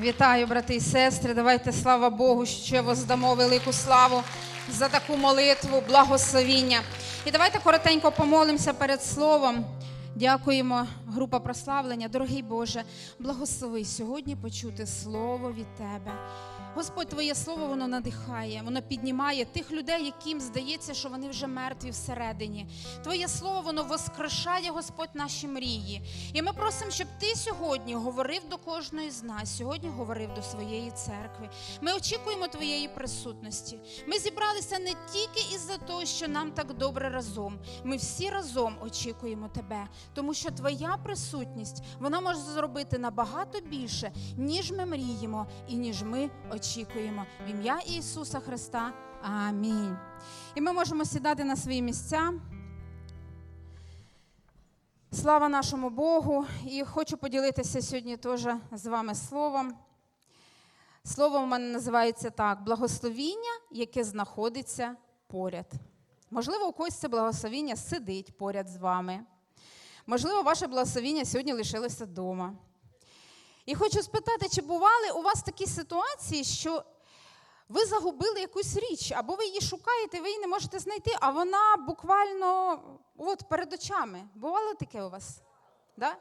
Вітаю, брати і сестри. Давайте слава Богу, що воздамо велику славу за таку молитву, благословіння. І давайте коротенько помолимося перед словом. Дякуємо, група прославлення. Дорогий Боже, благослови сьогодні почути слово від Тебе. Господь, Твоє слово воно надихає, воно піднімає тих людей, яким здається, що вони вже мертві всередині. Твоє слово воно воскрешає, Господь, наші мрії. І ми просимо, щоб Ти сьогодні говорив до кожної з нас, сьогодні говорив до своєї церкви. Ми очікуємо Твоєї присутності. Ми зібралися не тільки із-за того, що нам так добре разом. Ми всі разом очікуємо Тебе, тому що Твоя присутність вона може зробити набагато більше, ніж ми мріємо і ніж ми очікуємо. В ім'я Ісуса Христа. Амінь. І ми можемо сідати на свої місця. Слава нашому Богу! І хочу поділитися сьогодні теж з вами словом. Слово в мене називається так: благословіння, яке знаходиться поряд. Можливо, у когось це благословіння сидить поряд з вами. Можливо, ваше благословіння сьогодні лишилося вдома. І хочу спитати, чи бували у вас такі ситуації, що ви загубили якусь річ, або ви її шукаєте, ви її не можете знайти, а вона буквально от перед очами. Бувало таке у вас? Да?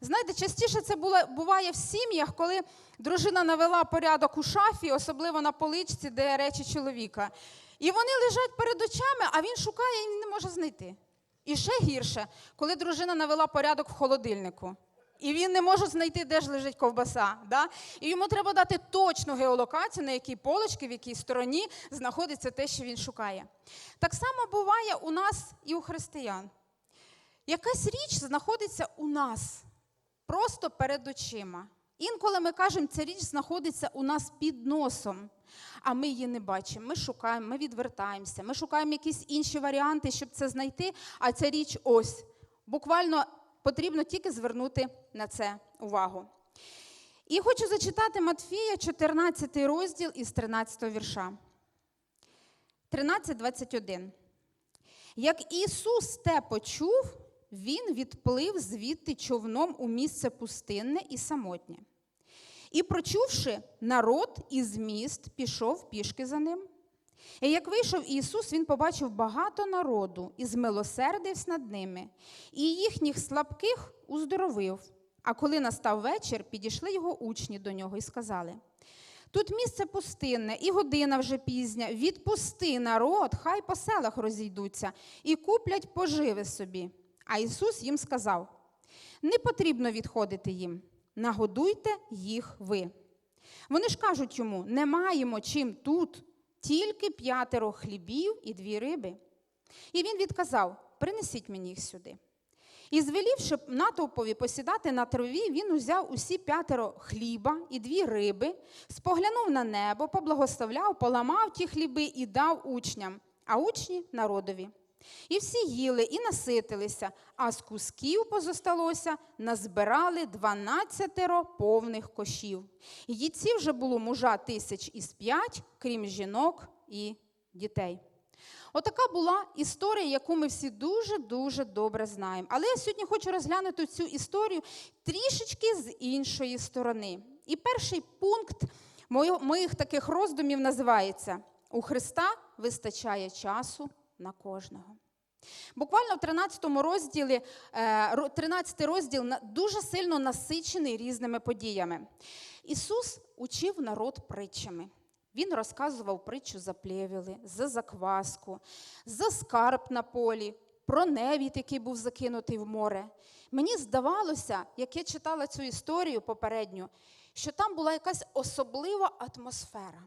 Знаєте, частіше це було, буває в сім'ях, коли дружина навела порядок у шафі, особливо на поличці, де речі чоловіка. І вони лежать перед очами, а він шукає і не може знайти. І ще гірше, коли дружина навела порядок в холодильнику. І він не може знайти, де ж лежить ковбаса. Да? І йому треба дати точну геолокацію, на якій полочці, в якій стороні знаходиться те, що він шукає. Так само буває у нас і у християн. Якась річ знаходиться у нас просто перед очима. Інколи ми кажемо, ця річ знаходиться у нас під носом, а ми її не бачимо. Ми шукаємо, ми відвертаємося, ми шукаємо якісь інші варіанти, щоб це знайти, а ця річ ось. Буквально потрібно тільки звернути на це увагу. І хочу зачитати Матфія, 14 розділ із 13 вірша. 13.21. Як Ісус те почув, Він відплив звідти човном у місце пустинне і самотнє. І, прочувши, народ із міст пішов пішки за ним. І як вийшов Ісус, Він побачив багато народу і змилосердився над ними, і їхніх слабких уздоровив. А коли настав вечір, підійшли його учні до нього і сказали: Тут місце пустинне, і година вже пізня. Відпусти народ, хай по селах розійдуться і куплять поживи собі. А Ісус їм сказав: Не потрібно відходити їм, нагодуйте їх ви. Вони ж кажуть йому: не маємо чим тут, тільки п'ятеро хлібів і дві риби. І він відказав: Принесіть мені їх сюди. І звелівши натовпові посідати на траві, він узяв усі п'ятеро хліба і дві риби, споглянув на небо, поблагословляв, поламав ті хліби і дав учням, а учні народові. І всі їли і наситилися, а з кусків позосталося назбирали дванадцятеро повних кошів. І їдців вже було мужа тисяч із п'ять, крім жінок і дітей. Отака була історія, яку ми всі дуже-дуже добре знаємо. Але я сьогодні хочу розглянути цю історію трішечки з іншої сторони. І перший пункт моїх таких роздумів називається: У Христа вистачає часу на кожного. Буквально в 13 розділі, е, 13 розділ дуже сильно насичений різними подіями. Ісус учив народ притчами. Він розказував притчу за плевіли, за закваску, за скарб на полі, про невід, який був закинутий в море. Мені здавалося, як я читала цю історію попередню, що там була якась особлива атмосфера.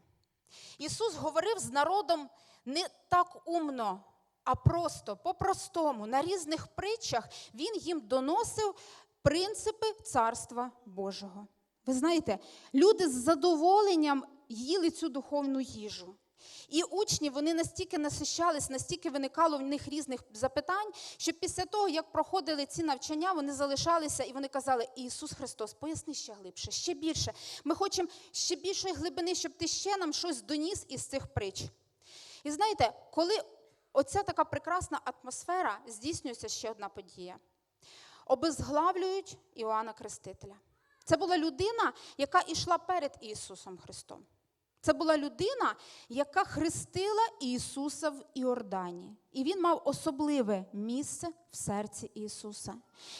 Ісус говорив з народом не так умно, а просто, по-простому, на різних притчах Він їм доносив принципи Царства Божого. Ви знаєте, люди з задоволенням їли цю духовну їжу. І учні вони настільки насищались, настільки виникало в них різних запитань, що після того, як проходили ці навчання, вони залишалися і вони казали: Ісус Христос, поясни ще глибше, ще більше. Ми хочемо ще більшої глибини, щоб ти ще нам щось доніс із цих притч. І знаєте, коли оця така прекрасна атмосфера, здійснюється ще одна подія. Обезглавлюють Іоанна Крестителя. Це була людина, яка йшла перед Ісусом Христом. Це була людина, яка хрестила Ісуса в Іордані. І він мав особливе місце в серці Ісуса.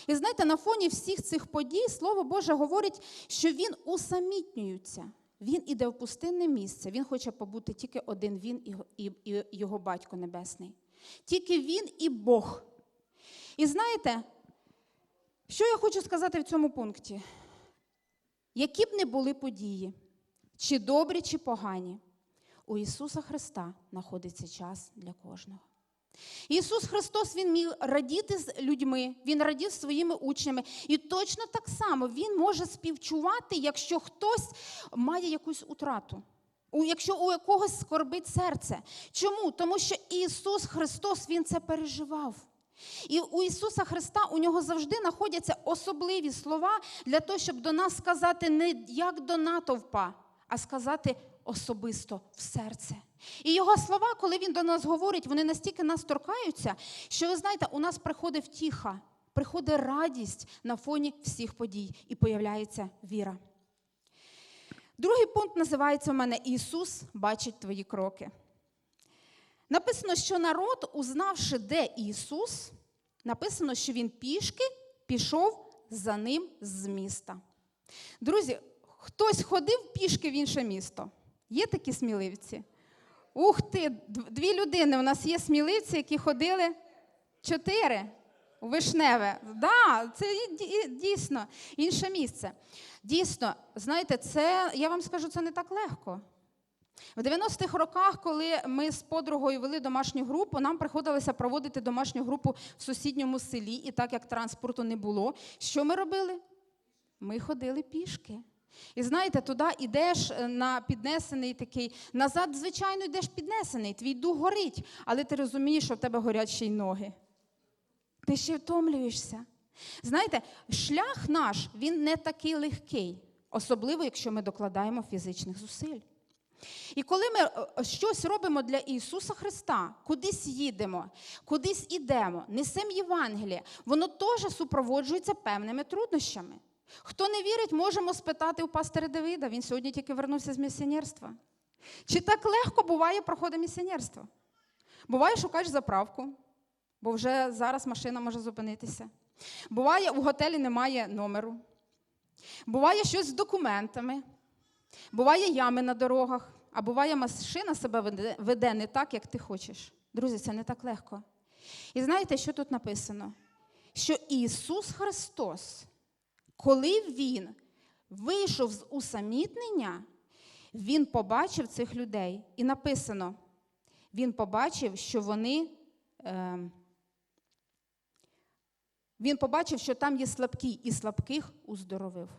І знаєте, на фоні всіх цих подій Слово Боже говорить, що він усамітнюється. Він іде в пустинне місце. Він хоче побути тільки один він і, його батько небесний. Тільки він і Бог. І знаєте, що я хочу сказати в цьому пункті? Які б не були події, чи добрі, чи погані, у Ісуса Христа знаходиться час для кожного. Ісус Христос Він міг радіти з людьми, Він радів своїми учнями. І точно так само Він може співчувати, якщо хтось має якусь утрату. Якщо у якогось скорбить серце. Чому? Тому що Ісус Христос Він це переживав. І у Ісуса Христа у нього завжди знаходяться особливі слова для того, щоб до нас сказати не як до натовпа, а сказати особисто в серце. І його слова, коли він до нас говорить, вони настільки нас торкаються, що ви знаєте, у нас приходить втіха, приходить радість на фоні всіх подій і появляється віра. Другий пункт називається у мене Ісус бачить твої кроки. Написано, що народ, узнавши, де Ісус, написано, що він пішки пішов за ним з міста. Друзі, хтось ходив пішки в інше місто? Є такі сміливці? Ух ти, дві людини. У нас є сміливці, які ходили чотири у Вишневе. Да, це дійсно інше місце. Дійсно, знаєте, це я вам скажу, це не так легко. В 90-х роках, коли ми з подругою вели домашню групу, нам приходилося проводити домашню групу в сусідньому селі, і так як транспорту не було, що ми робили? Ми ходили пішки. І знаєте, туди йдеш е, на піднесений такий, назад, звичайно, йдеш піднесений, твій дух горить, але ти розумієш, що в тебе горять ще й ноги. Ти ще втомлюєшся. Знаєте, шлях наш він не такий легкий, особливо, якщо ми докладаємо фізичних зусиль. І коли ми е, щось робимо для Ісуса Христа, кудись їдемо, кудись ідемо, несемо Євангеліє, воно теж супроводжується певними труднощами. Хто не вірить, можемо спитати у пастора Давида, він сьогодні тільки вернувся з місіонерства. Чи так легко буває проходить місіонерство? Буває, шукаєш заправку, бо вже зараз машина може зупинитися. Буває, у готелі немає номеру. Буває щось з документами. Буває ями на дорогах, а буває машина себе веде, не так, як ти хочеш. Друзі, це не так легко. І знаєте, що тут написано? Що Ісус Христос, коли Він вийшов з усамітнення, Він побачив цих людей. І написано, Він побачив, що вони. Е, він побачив, що там є слабкі, і слабких уздоровив.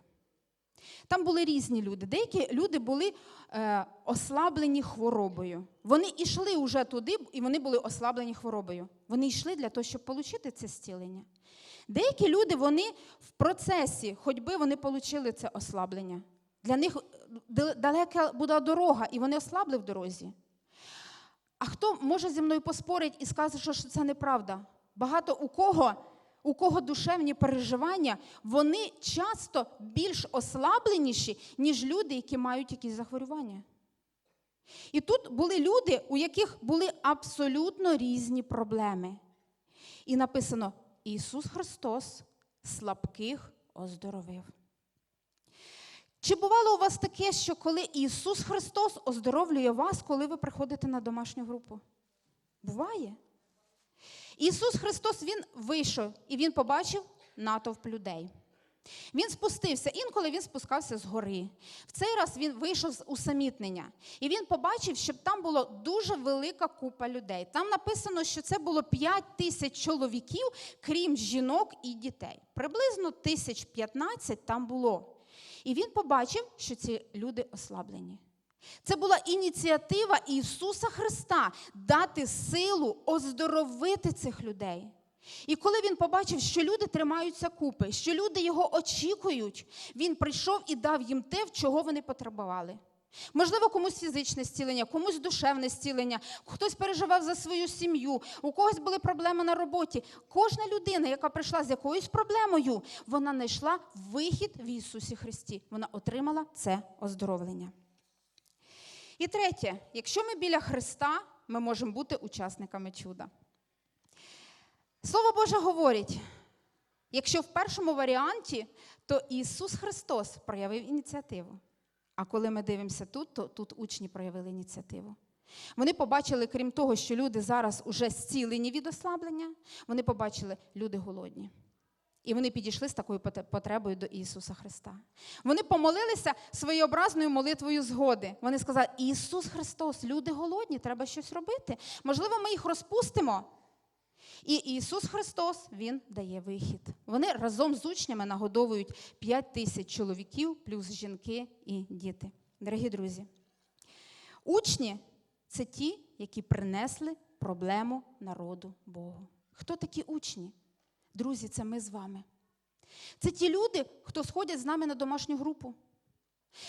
Там були різні люди. Деякі люди були е, ослаблені хворобою. Вони йшли вже туди, і вони були ослаблені хворобою. Вони йшли для того, щоб отримати це зцілення. Деякі люди, вони в процесі ходьби вони отримали це ослаблення. Для них далека була дорога, і вони ослабли в дорозі. А хто може зі мною поспорить і скаже, що це неправда? Багато у кого, у кого душевні переживання, вони часто більш ослабленіші, ніж люди, які мають якісь захворювання. І тут були люди, у яких були абсолютно різні проблеми. І написано: Ісус Христос слабких оздоровив. Чи бувало у вас таке, що коли Ісус Христос оздоровлює вас, коли ви приходите на домашню групу? Буває. Ісус Христос Він вийшов і Він побачив натовп людей. Він спустився, інколи він спускався з гори. В цей раз він вийшов з усамітнення. І він побачив, що там була дуже велика купа людей. Там написано, що це було 5 тисяч чоловіків, крім жінок і дітей. Приблизно тисяч 15 там було. І він побачив, що ці люди ослаблені. Це була ініціатива Ісуса Христа дати силу оздоровити цих людей. І коли він побачив, що люди тримаються купи, що люди його очікують, він прийшов і дав їм те, в чого вони потребували. Можливо, комусь фізичне зцілення, комусь душевне зцілення, хтось переживав за свою сім'ю, у когось були проблеми на роботі. Кожна людина, яка прийшла з якоюсь проблемою, вона знайшла вихід в Ісусі Христі. Вона отримала це оздоровлення. І третє, якщо ми біля Христа, ми можемо бути учасниками чуда. Слово Боже говорить, якщо в першому варіанті, то Ісус Христос проявив ініціативу. А коли ми дивимося тут, то тут учні проявили ініціативу. Вони побачили, крім того, що люди зараз уже зцілені від ослаблення, вони побачили, люди голодні. І вони підійшли з такою потребою до Ісуса Христа. Вони помолилися своєобразною молитвою згоди. Вони сказали: Ісус Христос, люди голодні, треба щось робити. Можливо, ми їх розпустимо. І Ісус Христос Він дає вихід. Вони разом з учнями нагодовують 5 тисяч чоловіків, плюс жінки і діти. Дорогі друзі, учні це ті, які принесли проблему народу Богу. Хто такі учні? Друзі, це ми з вами. Це ті люди, хто сходять з нами на домашню групу.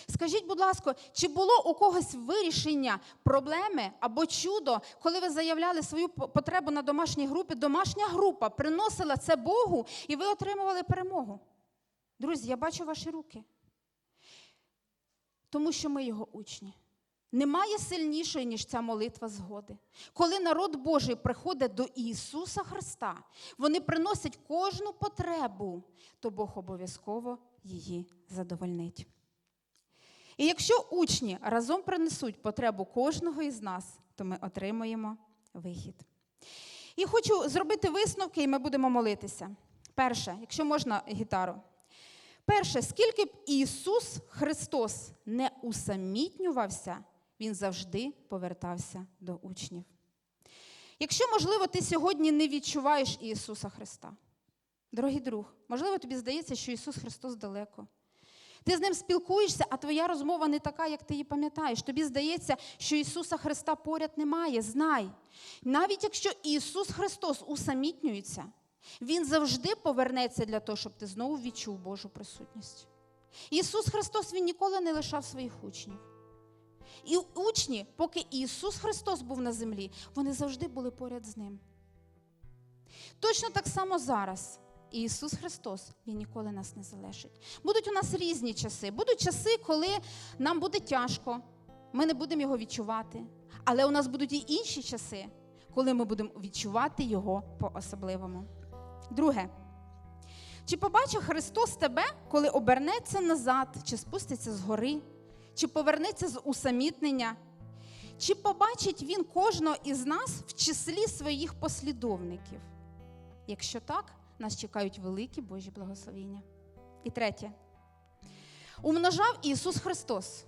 Скажіть, будь ласка, чи було у когось вирішення проблеми або чудо, коли ви заявляли свою потребу на домашній групі? Домашня група приносила це Богу, і ви отримували перемогу. Друзі, я бачу ваші руки. Тому що ми його учні. Немає сильнішої, ніж ця молитва згоди. Коли народ Божий приходить до Ісуса Христа, вони приносять кожну потребу, то Бог обов'язково її задовольнить. І якщо учні разом принесуть потребу кожного із нас, то ми отримаємо вихід. І хочу зробити висновки, і ми будемо молитися. Перше, якщо можна гітару. Перше, скільки б Ісус Христос не усамітнювався, Він завжди повертався до учнів. Якщо, можливо, ти сьогодні не відчуваєш Ісуса Христа, дорогий друг, можливо, тобі здається, що Ісус Христос далеко. Ти з ним спілкуєшся, а твоя розмова не така, як ти її пам'ятаєш. Тобі здається, що Ісуса Христа поряд немає. Знай. Навіть якщо Ісус Христос усамітнюється, Він завжди повернеться для того, щоб ти знову відчув Божу присутність. Ісус Христос Він ніколи не лишав своїх учнів. І учні, поки Ісус Христос був на землі, вони завжди були поряд з ним. Точно так само зараз. І Ісус Христос, Він ніколи нас не залишить. Будуть у нас різні часи. Будуть часи, коли нам буде тяжко, ми не будемо його відчувати. Але у нас будуть і інші часи, коли ми будемо відчувати Його по-особливому. Друге. Чи побачив Христос тебе, коли обернеться назад, чи спуститься з гори, чи повернеться з усамітнення? Чи побачить Він кожного із нас в числі своїх послідовників? Якщо так, нас чекають великі Божі благословіння. І третє. Умножав Ісус Христос,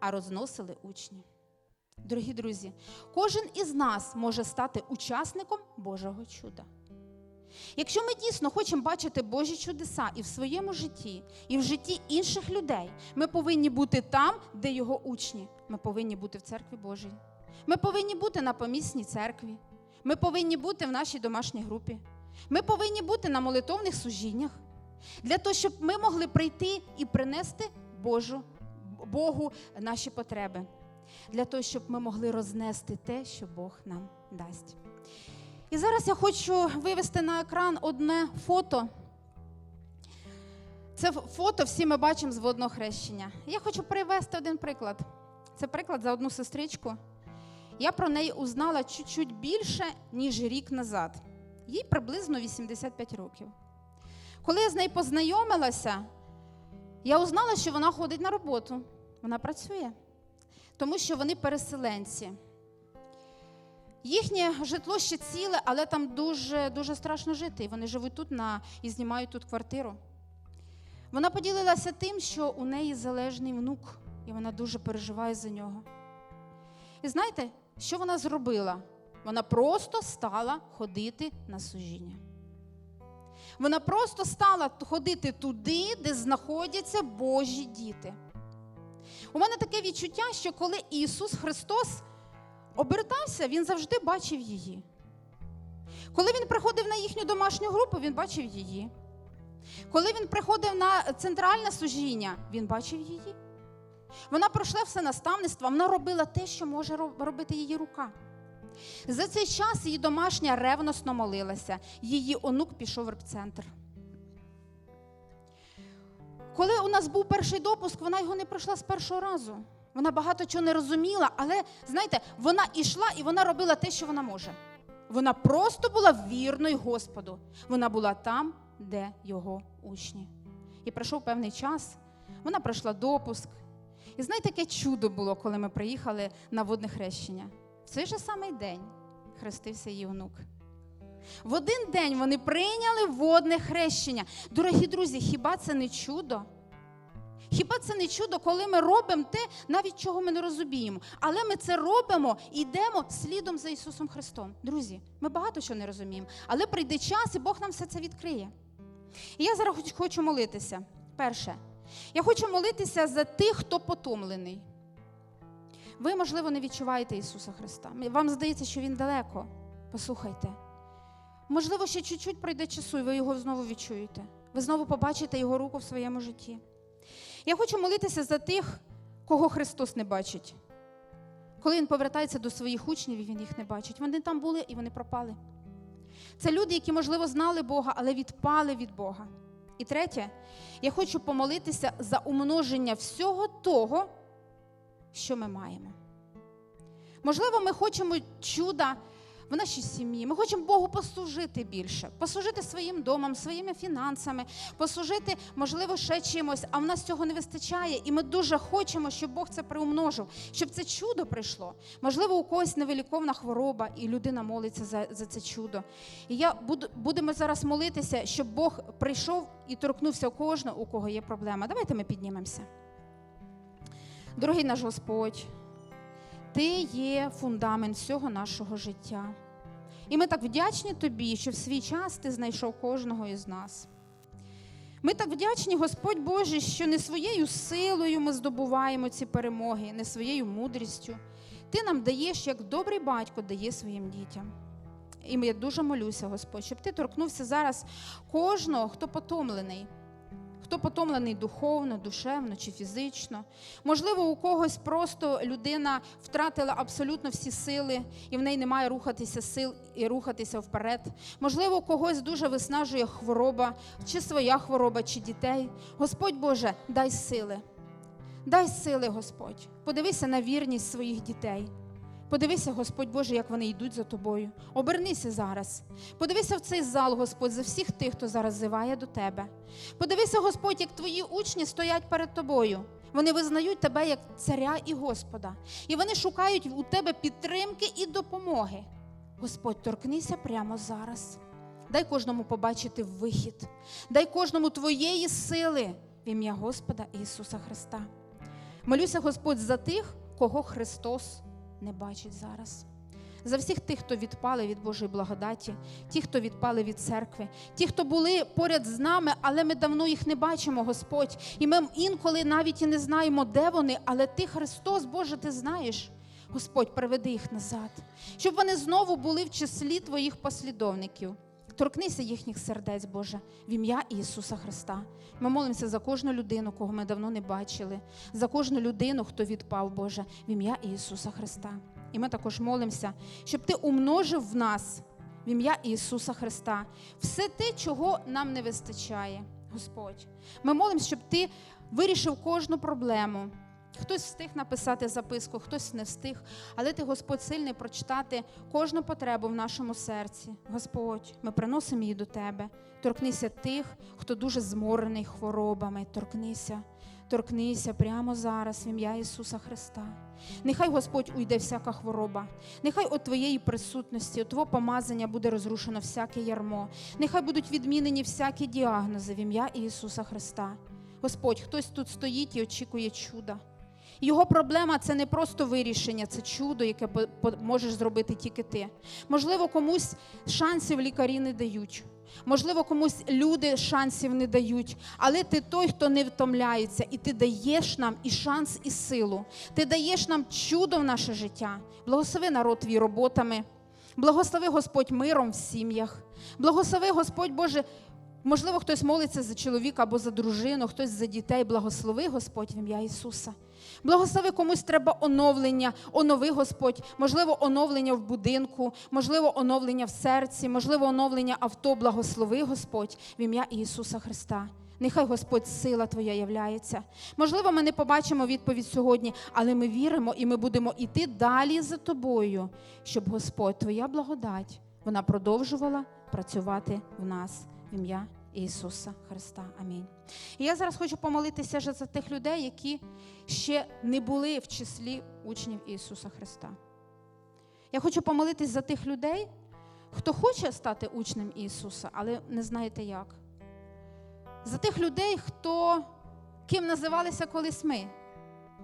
а розносили учні. Дорогі друзі, кожен із нас може стати учасником Божого чуда. Якщо ми дійсно хочемо бачити Божі чудеса і в своєму житті, і в житті інших людей, ми повинні бути там, де його учні. Ми повинні бути в церкві Божій. Ми повинні бути на помісній церкві. Ми повинні бути в нашій домашній групі. Ми повинні бути на молитовних служіннях для того, щоб ми могли прийти і принести Божу, Богу наші потреби, для того, щоб ми могли рознести те, що Бог нам дасть. І зараз я хочу вивести на екран одне фото. Це фото всі ми бачимо з водного хрещення. Я хочу привести один приклад. Це приклад за одну сестричку. Я про неї узнала чуть-чуть більше, ніж рік назад. Їй приблизно 85 років. Коли я з нею познайомилася, я узнала, що вона ходить на роботу. Вона працює, тому що вони переселенці. Їхнє житло ще ціле, але там дуже, дуже страшно жити. Вони живуть тут на, і знімають тут квартиру. Вона поділилася тим, що у неї залежний внук, і вона дуже переживає за нього. І знаєте, що вона зробила? Вона просто стала ходити на служіння. Вона просто стала ходити туди, де знаходяться Божі діти. У мене таке відчуття, що коли Ісус Христос обертався, Він завжди бачив її. Коли він приходив на їхню домашню групу, він бачив її. Коли він приходив на центральне служіння, він бачив її. Вона пройшла все наставництво, вона робила те, що може робити її рука. За цей час її домашня ревносно молилася. Її онук пішов в репцентр. Коли у нас був перший допуск, вона його не пройшла з першого разу. Вона багато чого не розуміла, але знаєте, вона йшла і вона робила те, що вона може. Вона просто була вірною Господу. Вона була там, де його учні. І пройшов певний час, вона пройшла допуск. І знаєте, яке чудо було, коли ми приїхали на водне хрещення. Цей же самий день хрестився її онук. В один день вони прийняли водне хрещення. Дорогі друзі, хіба це не чудо? Хіба це не чудо, коли ми робимо те, навіть чого ми не розуміємо. Але ми це робимо і йдемо слідом за Ісусом Христом. Друзі, ми багато чого не розуміємо. Але прийде час, і Бог нам все це відкриє. І я зараз хочу молитися. Перше, я хочу молитися за тих, хто потомлений. Ви, можливо, не відчуваєте Ісуса Христа. Вам здається, що Він далеко. Послухайте. Можливо, ще чуть-чуть пройде часу, і ви його знову відчуєте. Ви знову побачите його руку в своєму житті. Я хочу молитися за тих, кого Христос не бачить. Коли Він повертається до своїх учнів, і Він їх не бачить. Вони там були і вони пропали. Це люди, які, можливо, знали Бога, але відпали від Бога. І третє, я хочу помолитися за умноження всього того, що ми маємо. Можливо, ми хочемо чуда в нашій сім'ї. Ми хочемо Богу послужити більше, послужити своїм домом, своїми фінансами, послужити, можливо, ще чимось, а в нас цього не вистачає. І ми дуже хочемо, щоб Бог це приумножив, щоб це чудо прийшло. Можливо, у когось невиліковна хвороба, і людина молиться за, за це чудо. І я буду, будемо зараз молитися, щоб Бог прийшов і торкнувся кожного, у кого є проблема. Давайте ми піднімемося. Дорогий наш Господь. Ти є фундамент всього нашого життя. І ми так вдячні тобі, що в свій час ти знайшов кожного із нас. Ми так вдячні, Господь Боже, що не своєю силою ми здобуваємо ці перемоги, не своєю мудрістю. Ти нам даєш, як добрий батько дає своїм дітям. І я дуже молюся, Господь, щоб ти торкнувся зараз кожного, хто потомлений, хто потомлений духовно, душевно чи фізично. Можливо, у когось просто людина втратила абсолютно всі сили, і в неї немає рухатися сил і рухатися вперед. Можливо, когось дуже виснажує хвороба, чи своя хвороба, чи дітей. Господь Боже, дай сили. Дай сили, Господь. Подивися на вірність своїх дітей. Подивися, Господь Боже, як вони йдуть за тобою. Обернися зараз. Подивися в цей зал, Господь, за всіх тих, хто зараз зиває до тебе. Подивися, Господь, як твої учні стоять перед тобою. Вони визнають тебе як царя і Господа. І вони шукають у тебе підтримки і допомоги. Господь, торкнися прямо зараз. Дай кожному побачити вихід. Дай кожному твоєї сили в ім'я Господа Ісуса Христа. Молюся, Господь, за тих, кого Христос не бачить зараз. За всіх тих, хто відпали від Божої благодаті, ті, хто відпали від церкви, ті, хто були поряд з нами, але ми давно їх не бачимо, Господь. І ми інколи навіть і не знаємо, де вони, але ти, Христос, Боже, ти знаєш. Господь, приведи їх назад, щоб вони знову були в числі твоїх послідовників. Торкнися їхніх сердець, Боже, в ім'я Ісуса Христа. Ми молимося за кожну людину, кого ми давно не бачили, за кожну людину, хто відпав, Боже, в ім'я Ісуса Христа. І ми також молимося, щоб Ти умножив в нас в ім'я Ісуса Христа все те, чого нам не вистачає, Господь. Ми молимося, щоб Ти вирішив кожну проблему. Хтось встиг написати записку, хтось не встиг, але ти, Господь, сильний прочитати кожну потребу в нашому серці. Господь, ми приносимо її до Тебе. Торкнися тих, хто дуже зморений хворобами. Торкнися, торкнися прямо зараз в ім'я Ісуса Христа. Нехай Господь уйде всяка хвороба. Нехай от Твоєї присутності, от Твого помазання буде розрушено всяке ярмо. Нехай будуть відмінені всякі діагнози в ім'я Ісуса Христа. Господь, хтось тут стоїть і очікує чуда. Його проблема це не просто вирішення, це чудо, яке можеш зробити тільки ти. Можливо, комусь шансів лікарі не дають. Можливо, комусь люди шансів не дають, але ти той, хто не втомляється, і ти даєш нам і шанс, і силу. Ти даєш нам чудо в наше життя. Благослови народ твій роботами, благослови Господь миром в сім'ях, благослови Господь Боже Можливо, хтось молиться за чоловіка або за дружину, хтось за дітей. Благослови Господь в ім'я Ісуса. Благослови комусь треба оновлення, онови Господь, можливо, оновлення в будинку, можливо, оновлення в серці, можливо, оновлення авто. Благослови Господь в ім'я Ісуса Христа. Нехай Господь сила Твоя являється. Можливо, ми не побачимо відповідь сьогодні, але ми віримо і ми будемо йти далі за тобою, щоб Господь, Твоя благодать, вона продовжувала працювати в нас в ім'я Ісуса Христа. Амінь. І я зараз хочу помолитися вже за тих людей, які ще не були в числі учнів Ісуса Христа. Я хочу помолитись за тих людей, хто хоче стати учнем Ісуса, але не знаєте як. За тих людей, хто ким називалися колись ми.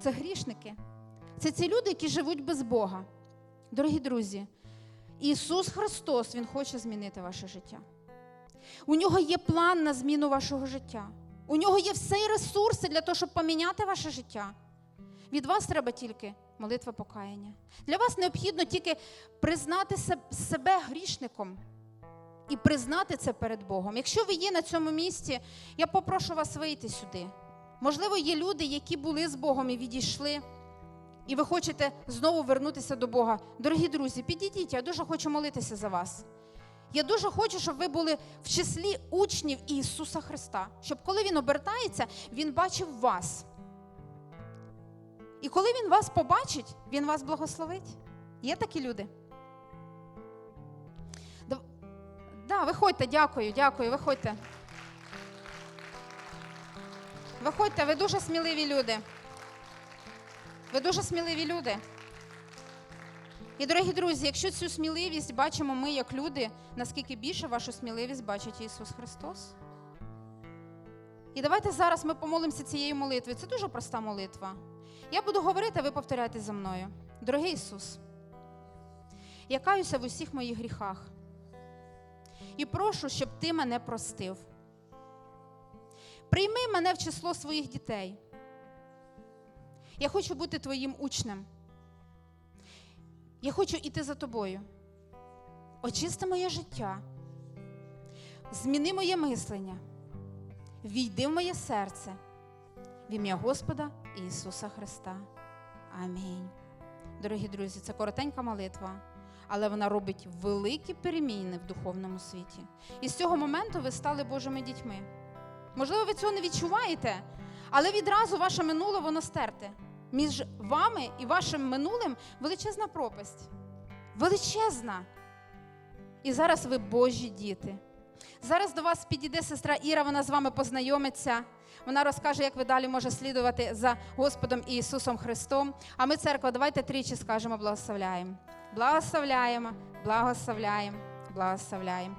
Це грішники. Це ці люди, які живуть без Бога. Дорогі друзі, Ісус Христос, Він хоче змінити ваше життя. У нього є план на зміну вашого життя. У нього є всі ресурси для того, щоб поміняти ваше життя. Від вас треба тільки молитва покаяння. Для вас необхідно тільки признати себе грішником і признати це перед Богом. Якщо ви є на цьому місці, я попрошу вас вийти сюди. Можливо, є люди, які були з Богом і відійшли, і ви хочете знову вернутися до Бога. Дорогі друзі, підійдіть, я дуже хочу молитися за вас. Я дуже хочу, щоб ви були в числі учнів Ісуса Христа, щоб коли Він обертається, Він бачив вас. І коли Він вас побачить, Він вас благословить. Є такі люди? Да, да, виходьте, дякую, дякую, виходьте. Виходьте, ви дуже сміливі люди. Ви дуже сміливі люди. І, дорогі друзі, якщо цю сміливість бачимо ми як люди, наскільки більше вашу сміливість бачить Ісус Христос? І давайте зараз ми помолимося цією молитвою. Це дуже проста молитва. Я буду говорити, а ви повторяйте за мною. Дорогий Ісус, я каюся в усіх моїх гріхах і прошу, щоб Ти мене простив. Прийми мене в число своїх дітей. Я хочу бути Твоїм учнем. Я хочу іти за тобою. Очисти моє життя, зміни моє мислення, війди в моє серце в ім'я Господа Ісуса Христа. Амінь. Дорогі друзі, це коротенька молитва, але вона робить великі переміни в духовному світі. І з цього моменту ви стали Божими дітьми. Можливо, ви цього не відчуваєте, але відразу ваше минуле воно стерте. Між вами і вашим минулим величезна пропасть. Величезна. І зараз ви Божі діти. Зараз до вас підійде сестра Іра, вона з вами познайомиться. Вона розкаже, як ви далі може слідувати за Господом Ісусом Христом. А ми, церква, давайте тричі скажемо благословляємо. Благословляємо, благословляємо, благословляємо.